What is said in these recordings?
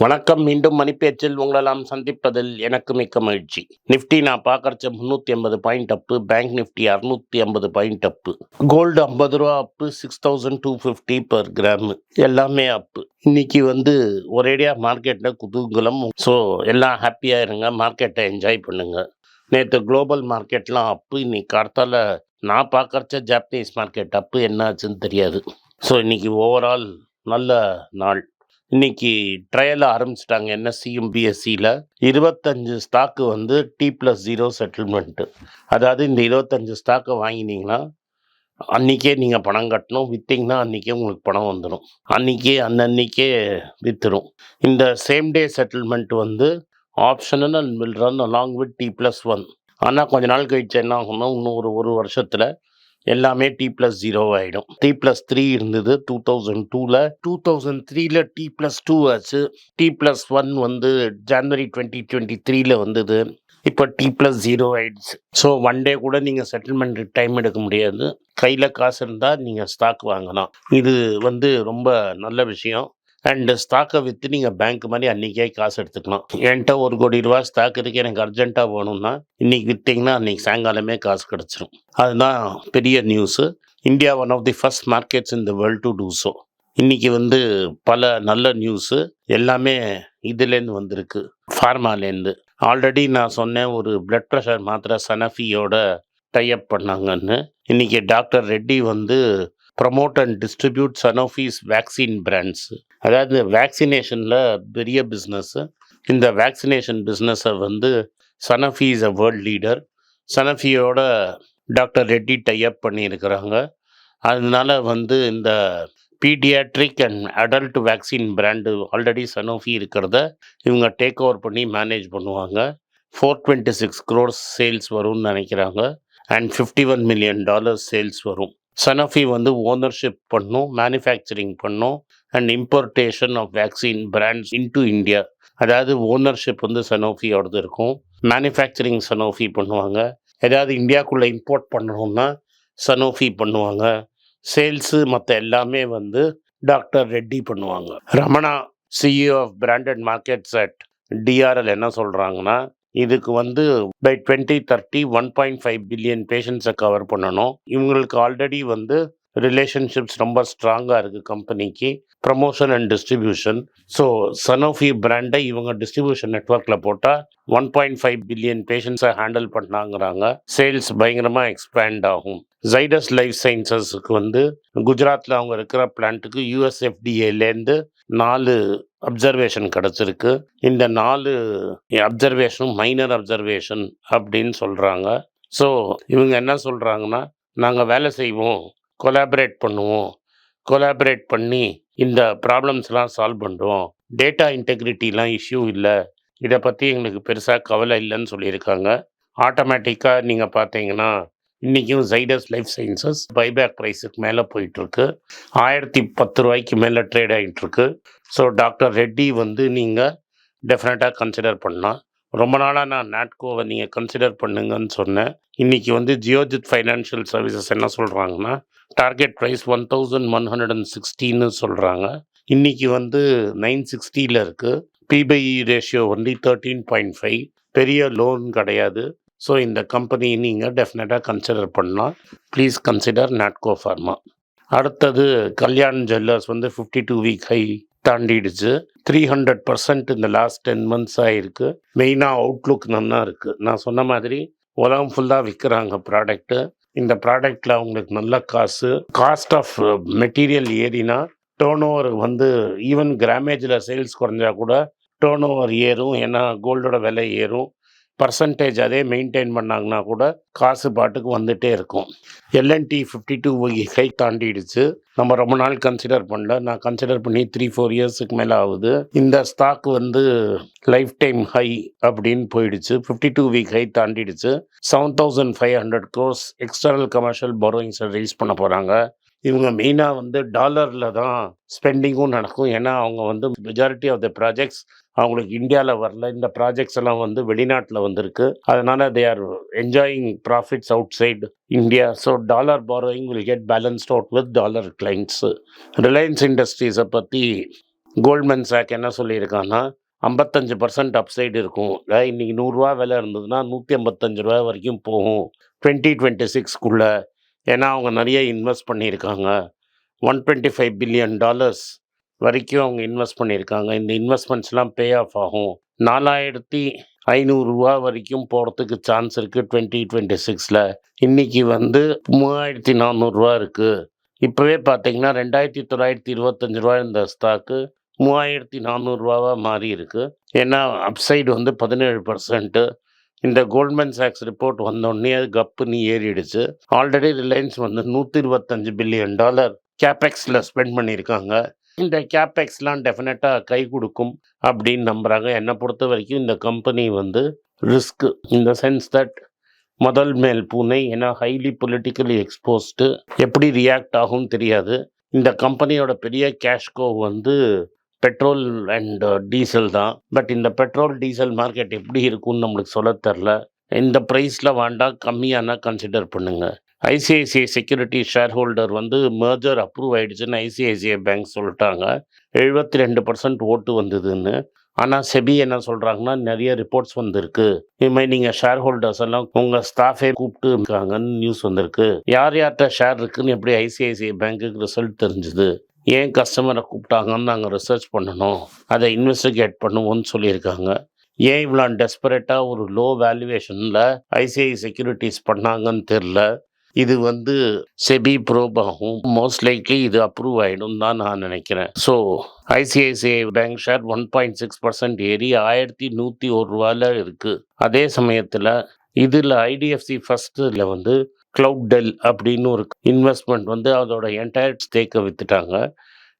வணக்கம் மீண்டும் மணிப்பேச்சில் உங்களெல்லாம் சந்திப்பதில் எனக்கு மிக்க மகிழ்ச்சி. நிஃப்டி நான் பார்க்கறச்ச முந்நூற்றி ஐம்பது பாயிண்ட் அப்பு பேங்க் நிஃப்டி அறுநூற்றி ஐம்பது பாயிண்ட் அப்பு கோல்டு ஐம்பது ரூபா அப்பு six thousand two fifty per gram எல்லாமே அப்பு இன்னைக்கு வந்து ஒரேடியாக மார்க்கெட்டில் குதூகலம். ஸோ எல்லாம் ஹாப்பியாக இருங்க மார்க்கெட்டை என்ஜாய் பண்ணுங்க. நேற்று குளோபல் மார்க்கெட்லாம் அப்பு இன்னைக்கு கார்த்தால நான் பார்க்கறச்ச ஜாப்பனீஸ் மார்க்கெட் அப்பு என்னாச்சுன்னு தெரியாது. ஸோ இன்னைக்கு ஓவரால் நல்ல நாள். இன்னைக்கு ட்ரையல் ஆரம்பிச்சிட்டாங்க என்எஸ்சியும் பிஎஸ்சியில் இருபத்தஞ்சு ஸ்டாக்கு வந்து டி ப்ளஸ் ஜீரோ செட்டில்மெண்ட்டு அதாவது இந்த இருபத்தஞ்சு ஸ்டாக்கை வாங்கினீங்கன்னா அன்றைக்கே நீங்கள் பணம் கட்டணும். விற்றீங்கன்னா அன்றைக்கே உங்களுக்கு பணம் வந்துடும் அன்றைக்கே அன்னன்னைக்கே விற்றுடும் இந்த சேம் டே செட்டில்மெண்ட் வந்து optional and will run along with T plus one ஆனால் கொஞ்ச நாள் கழிச்சு என்ன ஆகும்னா இன்னும் ஒரு ஒரு வருஷத்தில் எல்லாமே டி ப்ளஸ் ஜீரோ ஆகிடும் டி ப்ளஸ் த்ரீ இருந்தது டூ தௌசண்ட் டூவில் டூ தௌசண்ட் த்ரீல டி ப்ளஸ் டூ ஆச்சு. டி ப்ளஸ் ஒன் வந்து ஜனவரி டுவெண்ட்டி டுவெண்ட்டி த்ரீல வந்தது. இப்போ டி ப்ளஸ் ஜீரோ ஆயிடுச்சு. ஸோ ஒன் டே கூட நீங்கள் செட்டில்மெண்ட் டைம் எடுக்க முடியாது. கையில் காசு இருந்தால் நீங்கள் ஸ்டாக் வாங்கலாம். இது வந்து ரொம்ப நல்ல விஷயம். அண்டு ஸ்டாக்கை விற்று நீங்கள் பேங்க் மாதிரி அன்றைக்கே காசு எடுத்துக்கலாம். என்கிட்ட ஒரு கோடி ரூபா ஸ்டாக் இருக்கு எனக்கு அர்ஜென்ட்டாக வேணும்னா இன்றைக்கி விற்றீங்கன்னா அன்றைக்கி சாயங்காலமே காசு கிடச்சிரும். அதுதான் பெரிய news India one of the first markets in the world to do so இன்றைக்கி வந்து பல நல்ல நியூஸு எல்லாமே இதுலேருந்து வந்திருக்கு. ஃபார்மாலேருந்து ஆல்ரெடி நான் சொன்னேன் ஒரு பிளட் ப்ரெஷர் மாத்திரை சனஃபியோட டைப் பண்ணாங்கன்னு. இன்றைக்கி டாக்டர் ரெட்டி வந்து promote and distribute Sanofi's vaccine brands அதாவது வேக்சினேஷனில் பெரிய பிஸ்னஸ்ஸு இந்த வேக்சினேஷன் பிஸ்னஸை வந்து Sanofi is a world leader சனஃபியோட doctor Reddy type பண்ணியிருக்கிறாங்க. அதனால வந்து இந்த paediatric and adult vaccine brand already Sanofi இருக்கிறத இவங்க டேக் ஓவர் பண்ணி மேனேஜ் பண்ணுவாங்க. Four twenty six crores sales வரும்னு நினைக்கிறாங்க. And fifty one million dollars sales வரும். சனஃபி வந்து ஓனர்ஷிப் பண்ணும் மேனுஃபேக்சரிங் பண்ணும் and importation of vaccine brands into India அதாவது ஓனர்ஷிப் வந்து சனோஃபியோடது இருக்கும். மேனுஃபேக்சரிங் சனோஃபி பண்ணுவாங்க. ஏதாவது இந்தியாவுக்குள்ளே இம்போர்ட் பண்ணணும்னா சனோஃபி பண்ணுவாங்க. சேல்ஸு மற்ற எல்லாமே வந்து டாக்டர் ரெட்டி பண்ணுவாங்க. Ramana CEO of branded markets at DRL என்ன சொல்கிறாங்கன்னா இதுக்கு வந்து by twenty thirty one point five billion பேஷண்ட்ஸை cover பண்ணணும். இவங்களுக்கு ஆல்ரெடி வந்து ரிலேஷன்ஷிப்ஸ் ரொம்ப ஸ்ட்ராங்காக இருக்குது கம்பெனிக்கு promotion and distribution so Sanofi பிராண்டை இவங்க டிஸ்ட்ரிபியூஷன் நெட்ஒர்க்கில் போட்டால் ஒன் பாயிண்ட் ஃபைவ் பில்லியன் பேஷண்ட்ஸை ஹேண்டில் பண்ணாங்கிறாங்க. சேல்ஸ் பயங்கரமாக எக்ஸ்பேண்ட் ஆகும். ஜைடஸ் லைஃப் சயின்சஸுக்கு வந்து குஜராத்தில் அவங்க இருக்கிற பிளான்ட்டுக்கு யூஎஸ்எஃப்டிஏலேருந்து நாலு அப்சர்வேஷன் கிடச்சிருக்கு. இந்த நாலு அப்சர்வேஷனும் மைனர் அப்சர்வேஷன் அப்படின்னு சொல்கிறாங்க ஸோ இவங்க என்ன சொல்கிறாங்கன்னா நாங்கள் வேலை செய்வோம் கொலாபரேட் பண்ணுவோம். கொலாபரேட் பண்ணி இந்த ப்ராப்ளம்ஸ்லாம் சால்வ் பண்ணுறோம் டேட்டா இன்டெகிரிட்டிலாம் இஷ்யூ இல்லை. இதை பற்றி எங்களுக்கு பெருசாக கவலை இல்லைன்னு சொல்லியிருக்காங்க. ஆட்டோமேட்டிக்காக நீங்கள் பார்த்தீங்கன்னா இன்றைக்கும் சைடஸ் லைஃப் சயின்சஸ் பைபேக் ப்ரைஸுக்கு மேலே போயிட்டுருக்கு. ஆயிரத்தி பத்து ரூபாய்க்கு மேலே ட்ரேட் ஆகிட்டுருக்கு ஸோ டாக்டர் ரெட்டி வந்து நீங்கள் டெஃபினட்டாக கன்சிடர் பண்ணலாம். ரொம்ப நாளாக நான் நாட்கோவை நீங்கள் கன்சிடர் பண்ணுங்கன்னு சொன்னேன். இன்றைக்கி வந்து ஜியோஜித் ஃபைனான்ஷியல் சர்வீசஸ் என்ன சொல்கிறாங்கன்னா target price one thousand one hundred and சிக்ஸ்டின்னு சொல்கிறாங்க இன்றைக்கி வந்து நைன் சிக்ஸ்டியில் இருக்குது PBE ratio only thirteen point five பெரிய லோன் கிடையாது. ஸோ இந்த கம்பெனி நீங்கள் டெஃபினட்டாக கன்சிடர் பண்ணலாம் ப்ளீஸ் கன்சிடர் நாட்கோ ஃபார்மா அடுத்தது கல்யாண் ஜுவல்லர்ஸ் வந்து ஃபிஃப்டி டூ வீக் ஹை தாண்டிடுச்சு. த்ரீ ஹண்ட்ரட் பர்சன்ட் இந்த லாஸ்ட் டென் மந்த்ஸ் ஆகிருக்கு மெயினாக அவுட்லுக் நல்லா இருக்குது நான் சொன்ன மாதிரி உலகம் ஃபுல்லாக விற்கிறாங்க ப்ராடக்ட்டு இந்த ப்ராடக்டில் அவங்களுக்கு நல்ல காசு. காஸ்ட் ஆஃப் மெட்டீரியல் ஏறினா டேர்ன் ஓவர் வந்து ஈவன் கிராமேஜில் சேல்ஸ் குறைஞ்சா கூட டேர்ன் ஓவர் ஏறும். ஏன்னா கோல்டோட விலை ஏறும். பர்சன்டேஜ் அதே மெயின்டைன் பண்ணாங்கன்னா கூட காசு பாட்டுக்கு வந்துட்டே இருக்கும். L N T fifty two கை தாண்டிடுச்சு. நம்ம ரொம்ப நாள் கன்சிடர் பண்ணல. நான் கன்சிடர் பண்ணி த்ரீ ஃபோர் இயர்ஸுக்கு மேலே ஆகுது. இந்த ஸ்டாக் வந்து லைஃப் டைம் ஹை அப்படின்னு போயிடுச்சு. Fifty two week high தாண்டிடுச்சு. Seven thousand five hundred crores external commercial borrowings release பண்ண போகிறாங்க இவங்க மெயினாக வந்து டாலரில் தான் ஸ்பெண்டிங்கும் நடக்கும். ஏன்னா அவங்க வந்து மெஜாரிட்டி ஆஃப் த ப்ராஜெக்ட்ஸ் அவங்களுக்கு இந்தியாவில் வரல. இந்த ப்ராஜெக்ட்ஸ் எல்லாம் வந்து வெளிநாட்டில் வந்திருக்கு. அதனால் they are enjoying profits outside India so dollar borrowing will get balanced out with dollar clients Reliance இண்டஸ்ட்ரீஸை பற்றி கோல்ட்மேன் சாக் என்ன சொல்லியிருக்கான்னா ஐம்பத்தஞ்சு பர்சன்ட் அப்சைடு இருக்கும். அதாவது இன்னைக்கு நூறுரூவா விலை இருந்ததுன்னா நூற்றி ஐம்பத்தஞ்சு ரூபா வரைக்கும் போகும். டுவெண்ட்டி டுவெண்ட்டி சிக்ஸ்க்குள்ளே ஏன்னா அவங்க நிறைய இன்வெஸ்ட் பண்ணியிருக்காங்க. One twenty five billion dollars வரைக்கும் அவங்க இன்வெஸ்ட் பண்ணியிருக்காங்க. இந்த இன்வெஸ்ட்மெண்ட்ஸ்லாம் பே ஆஃப் ஆகும். நாலாயிரத்தி ஐநூறுரூவா வரைக்கும் போகிறதுக்கு சான்ஸ் இருக்குது டுவெண்ட்டி டுவெண்ட்டி சிக்ஸில். இன்றைக்கி வந்து மூவாயிரத்தி நானூறுரூவா இருக்குது இப்போவே பார்த்தீங்கன்னா ரெண்டாயிரத்தி தொள்ளாயிரத்தி இருபத்தஞ்சு ரூபா இந்த ஸ்டாக்கு மூவாயிரத்தி நானூறுரூவாவாக மாறி இருக்குது ஏன்னா அப்சைடு வந்து பதினேழு பர்சன்ட்டு. இந்த கோல்ட்மேன் சாக்ஸ் ரிப்போர்ட் வந்தோடனே அது கப்புன்னு ஏறிடுச்சு. ஆல்ரெடி ரிலையன்ஸ் வந்து நூற்றி இருபத்தஞ்சு பில்லியன் டாலர் கேபெக்ஸில் ஸ்பெண்ட் பண்ணியிருக்காங்க. இந்த கேபெக்ஸ்லாம் டெஃபினட்டாக கை கொடுக்கும் அப்படின்னு நம்புகிறாங்க என்னை பொறுத்த வரைக்கும் இந்த கம்பெனி வந்து ரிஸ்க் இந்த சென்ஸ் தட் முதல் மேல் பூனை ஏன்னா ஹைலி பொலிட்டிக்கலி எக்ஸ்போஸ்டு எப்படி ரியாக்ட் ஆகும் தெரியாது. இந்த கம்பெனியோட பெரிய கேஷ்கோ வந்து பெட்ரோல் அண்ட் டீசல் uh, தான். பட் இந்த பெட்ரோல் டீசல் மார்க்கெட் எப்படி இருக்கும்னு நம்மளுக்கு சொல்ல தெரில. இந்த ப்ரைஸில் வேண்டாம் கம்மியானா கன்சிடர் பண்ணுங்கள் ஐசிஐசிஐ செக்யூரிட்டி ஷேர் ஹோல்டர் வந்து மேஜர் அப்ரூவ் ஆகிடுச்சுன்னு ஐசிஐசிஐ பேங்க் சொல்லிட்டாங்க. எழுபத்தி ரெண்டு பர்சன்ட் ஓட்டு வந்ததுன்னு. ஆனால் செபி என்ன சொல்கிறாங்கன்னா நிறைய ரிப்போர்ட்ஸ் வந்திருக்கு. இது மாதிரி நீங்கள் ஷேர் ஹோல்டர்ஸ் எல்லாம் உங்கள் ஸ்டாஃபே கூப்பிட்டு இருக்காங்கன்னு நியூஸ் வந்திருக்கு. யார் யார்கிட்ட ஷேர் இருக்குன்னு எப்படி ஐசிஐசிஐ பேங்க்குக்கு ரிசல்ட் தெரிஞ்சுது? ஏன் கஸ்டமரை கூப்பிட்டாங்கன்னு நாங்கள் ரிசர்ச் பண்ணணும். அதை இன்வெஸ்டிகேட் பண்ணுவோம்னு சொல்லியிருக்காங்க. ஏன் இவ்வளோ டெஸ்பரேட்டாக ஒரு லோ வேல்யூவேஷனில் ஐசிஐ செக்யூரிட்டிஸ் பண்ணாங்கன்னு தெரில இது வந்து செபி ப்ரோப் ஆகும். மோஸ்ட் லைக்லி இது அப்ரூவ் ஆகிடும் தான் நான் நினைக்கிறேன். So ICICI bank share one point six percent ஏறி ஆயிரத்தி நூற்றி ஒரு ரூபாயில் இருக்குது அதே சமயத்தில் இதில் ஐடிஎஃப்சி ஃபஸ்ட்டில் வந்து க்ளவுட் டெல் அப்படின்னு ஒரு இன்வெஸ்ட்மெண்ட் வந்து அதோட என்டையர் ஸ்டேக்கை வித்துட்டாங்க.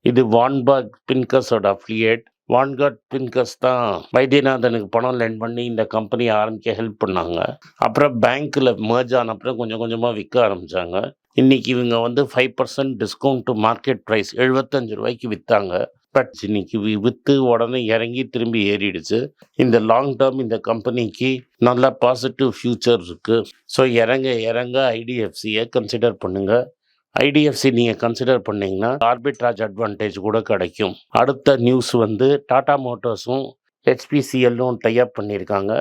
இது வான்பர்க் பின்கஸோட அஃப்லியேட் வான்கார்ட் பின்கஸ் தான் வைத்தியநாதனுக்கு பணம் லெண்ட் பண்ணி இந்த கம்பெனியை ஆரம்பிக்க ஹெல்ப் பண்ணாங்க. அப்புறம் பேங்க்கில் மேர்ஜ் ஆன அப்புறம் கொஞ்சம் கொஞ்சமாக விற்க ஆரம்பித்தாங்க இன்னைக்கு இவங்க வந்து five percent discount to market price எழுபத்தஞ்சு ரூபாய்க்கு விற்றாங்க பட் இன்னைக்கு விற்று உடனே இறங்கி திரும்பி ஏறிடுச்சு. இந்த லாங் டேர்ம் இந்த கம்பெனிக்கு நல்ல பாசிட்டிவ் ஃபியூச்சர் இருக்குது ஸோ இறங்க இறங்க ஐடிஎஃப்சியை கன்சிடர் பண்ணுங்கள் ஐடிஎஃப்சி நீங்கள் கன்சிடர் பண்ணிங்கன்னா ஆர்பிட்ராஜ் அட்வான்டேஜ் கூட கிடைக்கும். அடுத்த நியூஸ் வந்து டாடா மோட்டார்ஸும் ஹெச்பிசிஎல்லும் டைப் பண்ணியிருக்காங்க.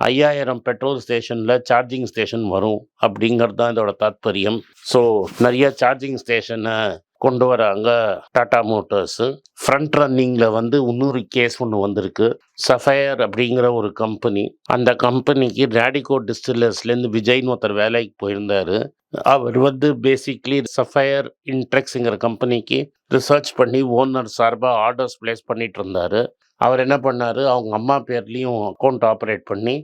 ஐயாயிரம் பெட்ரோல் ஸ்டேஷனில் சார்ஜிங் ஸ்டேஷன் வரும் அப்படிங்கிறது தான் இதோட தாத்பரியம். ஸோ நிறைய சார்ஜிங் ஸ்டேஷனை கொண்டு வராங்க டாடா மோட்டார்ஸு. ஃப்ரண்ட் ரன்னிங்கில் வந்து இன்னொரு கேஸ் ஒன்று வந்திருக்கு. சஃபயர் அப்படிங்கிற ஒரு கம்பெனி அந்த கம்பெனிக்கு ரேடிகோ டிஸ்டில்லர்ஸ்லேருந்து விஜய்னு ஒருத்தர் வேலைக்கு போயிருந்தார். அவர் வந்து பேசிக்லி சஃபயர் இன்ட்ரெக்ஸுங்கிற கம்பெனிக்கு ரிசர்ச் பண்ணி ஓனர் சார்பாக ஆர்டர்ஸ் ப்ளேஸ் பண்ணிட்டு இருந்தார். அவர் என்ன பண்ணார்? அவங்க அம்மா பேர்லேயும் அக்கௌண்ட் ஆப்ரேட் பண்ணி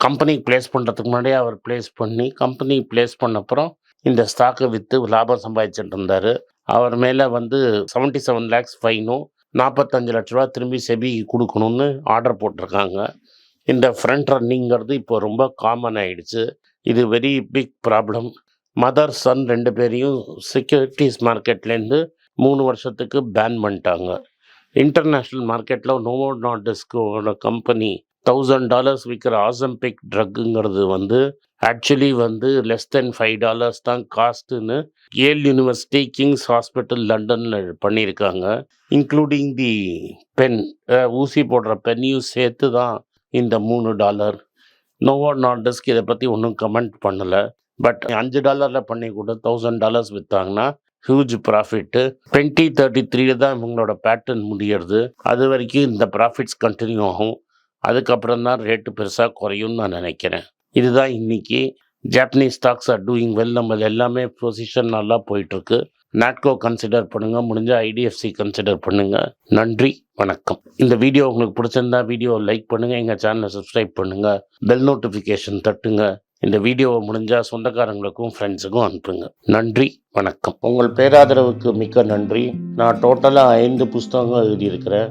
கம்பெனிக்கு ப்ளேஸ் பண்ணுறதுக்கு முன்னாடியே அவர் ப்ளேஸ் பண்ணி கம்பெனி ப்ளேஸ் பண்ண அப்புறம் இந்த ஸ்டாக்கை விற்று லாபம் சம்பாதிச்சுட்டு இருந்தார். அவர் மேலே வந்து செவன்ட்டி செவன் லேக்ஸ் ஃபைனும் நாற்பத்தஞ்சு லட்ச ரூபா திரும்பி செபி கொடுக்கணும்னு ஆர்டர் போட்டிருக்காங்க. இந்த ஃப்ரண்ட் ரன்னிங்கிறது இப்போ ரொம்ப காமன் ஆகிடுச்சு இது very big problem mother son ரெண்டு பேரையும் செக்யூரிட்டிஸ் மார்க்கெட்லேருந்து மூணு வருஷத்துக்கு பேன் பண்ணிட்டாங்க. இன்டர்நேஷ்னல் மார்க்கெட்டில் நோவோ நாட்டிஸ்கோட கம்பெனி தௌசண்ட் டாலர்ஸ் விற்கிற ஆசம்பிக் ட்ரக்குங்கிறது வந்து ஆக்சுவலி வந்து லெஸ் தென் ஃபைவ் டாலர்ஸ் தான் காஸ்ட்டுன்னு ஏல் யூனிவர்சிட்டி கிங்ஸ் ஹாஸ்பிட்டல் லண்டனில் பண்ணியிருக்காங்க. இன்க்ளூடிங் தி பென் ஊசி போடுற பென்னையும் சேர்த்து தான் இந்த மூணு டாலர் நோவா நாட்டிஸ்க்கு இதை பற்றி ஒன்றும் கமெண்ட் பண்ணலை. பட் அஞ்சு டாலரில் பண்ணி கூட தௌசண்ட் டாலர்ஸ் விற்றாங்கன்னா ஹியூஜ் ப்ராஃபிட்டு டுவெண்ட்டி தேர்ட்டி த்ரீல தான் இவங்களோட பேட்டர்ன் முடியறது. அது வரைக்கும் இந்த ப்ராஃபிட்ஸ் கண்டினியூ ஆகும். அதுக்கப்புறம் தான் ரேட்டு பெருசாக குறையும்னு நான் நினைக்கிறேன். இதுதான் இன்னைக்கு Japanese stocks are doing well நம்ம எல்லாமே பொசிஷன் நல்லா போயிட்டுருக்கு. நாட்கோ கன்சிடர் பண்ணுங்கள் முடிஞ்சால் ஐடிஎஃப்சி கன்சிடர் பண்ணுங்கள் நன்றி வணக்கம். இந்த வீடியோ உங்களுக்கு பிடிச்சிருந்தா வீடியோ லைக் பண்ணுங்கள் எங்கள் சேனலை சப்ஸ்கிரைப் பண்ணுங்கள் பெல் நோட்டிஃபிகேஷன் தட்டுங்க. இந்த வீடியோவை முடிஞ்சால் சொந்தக்காரங்களுக்கும் ஃப்ரெண்ட்ஸுக்கும் அனுப்புங்க. நன்றி வணக்கம். உங்கள் பேராதரவுக்கு மிக்க நன்றி. நான் டோட்டலாக ஐந்து புஸ்தகங்கள் எழுதியிருக்கிறேன்.